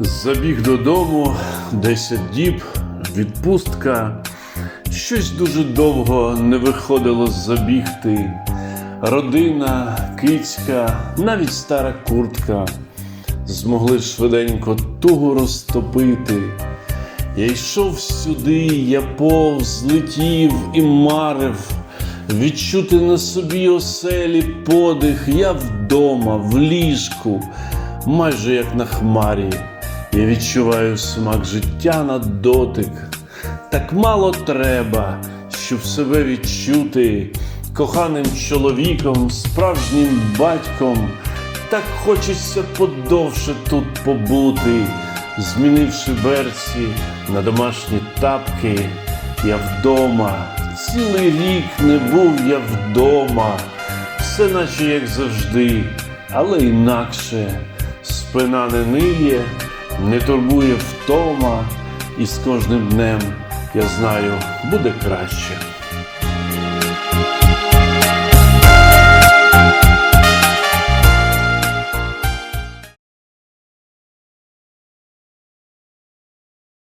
Забіг додому, 10 діб, відпустка. Щось дуже довго не виходило забігти. Родина, кицька, навіть стара куртка змогли швиденько тугу розтопити. Я йшов сюди, я повз, летів і марив, відчути на собі оселі подих, я вдома, в ліжку, майже як на хмарі. Я відчуваю смак життя на дотик. Так мало треба, щоб себе відчути коханим чоловіком, справжнім батьком. Так хочеться подовше тут побути, змінивши берці на домашні тапки. Я вдома, цілий рік не був я вдома, все наче як завжди, але інакше. Спина не ниє, не турбує втома, і з кожним днем я знаю, буде краще.